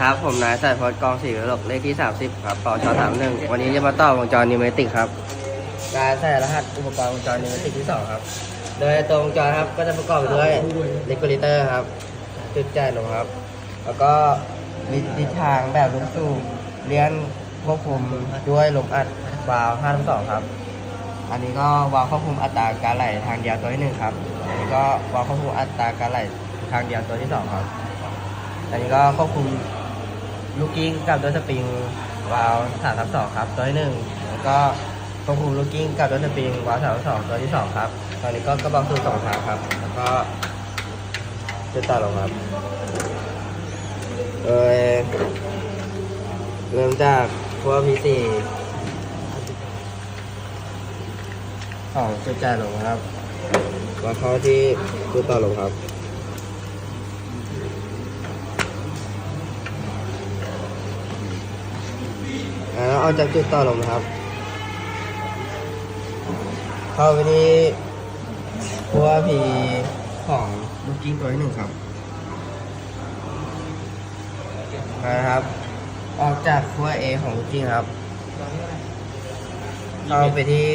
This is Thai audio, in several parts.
ครับ ผมนายสายพจน์กองศรีหลกเลขที่ 30 ครับต่อจอ31วันนี้จะมาต่อวงจรนิวเมติกครับ การใส่รหัสอุปกรณ์วงจรนิวเมติกที่ 2 ครับ โดยตัววงจรครับก็จะประกอบด้วยเลกูเลเตอร์ครับ จุดจ่ายลมครับ แล้วก็มีทิศทางแบบลูกสูบเลี้ยนควบคุมด้วยลมอัดวาล์ว5.2 ครับ อันนี้ก็วาล์วควบคุมอัตราการไหลทางเดียวตัวที่หนึ่งครับ อันนี้ก็วาล์วควบคุมอัตราการไหลทางเดียวตัวที่สองครับ อันนี้ก็ควบคุม ลูกกิ้งกับด้วยสปริงวาล์สามทับสองครับตัวที่หนึ่งแล้วก็ควบคุมลูกกิ้งกับด้วยสปริงวาล์สามทับสองตัวที่สองครับตอนนี้ก็กระบอกสูบสองทางครับ แล้วก็จะต่อลงครับโดยเริ่มจากขั้วพีซีของจุดจ่ายลงครับมาเข้าที่จุดต่อลงครับ แล้วเอาจากจุดต่อลงนะครับ เข้าไปที่ขั้วพีของลูกกิ้งตัวที่หนึ่งครับนะครับ ออกจากขั้ว A ของลูกกิ้งครับเข้าไปที่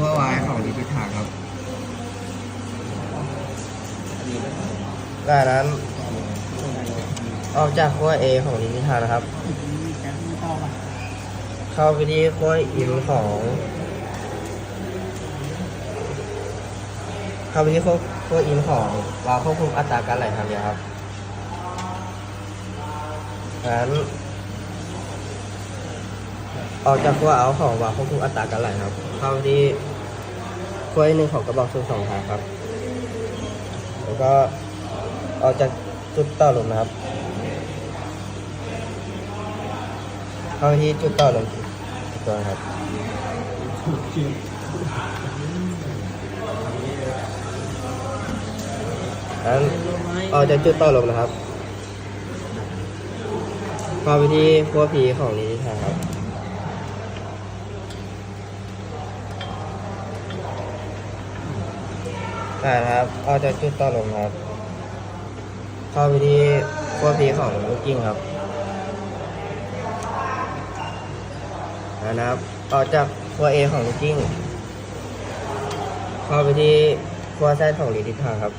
ขั้ว Y ของลิทิศทางครับจากนั้นออกจากขั้ว A ของลิทิศทางนะครับ เข้าไปที่ขั้วอินของเข้าไปที่ขั้วขั้วอินของวาควบคุมอัตราการไหลทางเดียวครับงั้นออกจากขั้วเอาของวาควบคุมอัตราการไหลครับ เข้าไปที่ขั้วหนึ่งของกระบอกสูบสองทางครับ แล้วก็ออกจากจุดต่อลมนะครับเข้าไปที่จุดต่อลม ตัวครับนั้นออกจากจุดต่อลมนะครับเข้าไปที่ขั้วพีของนี้ทางครับได้ครับออกจากจุดต่อลมครับ เข้าไปที่ขั้วพีของลูกกิ้งครับ นะครับต่อจากขั้ว A ของลูกกิ้งเข้าไปที่ขั้วแซดของลีทิทาครับ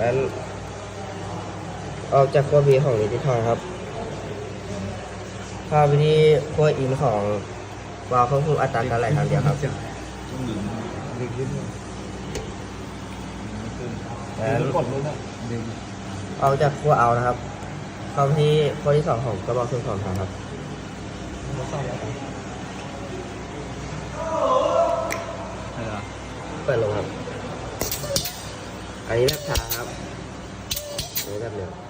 นั้นออกจากขั้ว B ของลีทิทาครับเข้าไปที่ขั้วอินของวาล์วควบคุมอัตราการไหลทางเดียวครับนั้นออกจากขั้วเอานะครับ เข้าที่ข้อที่สองของกระบอกสูบสองทางครับเปิดลงครับ อันนี้แบบช้าครับ อันนี้แบบเร็ว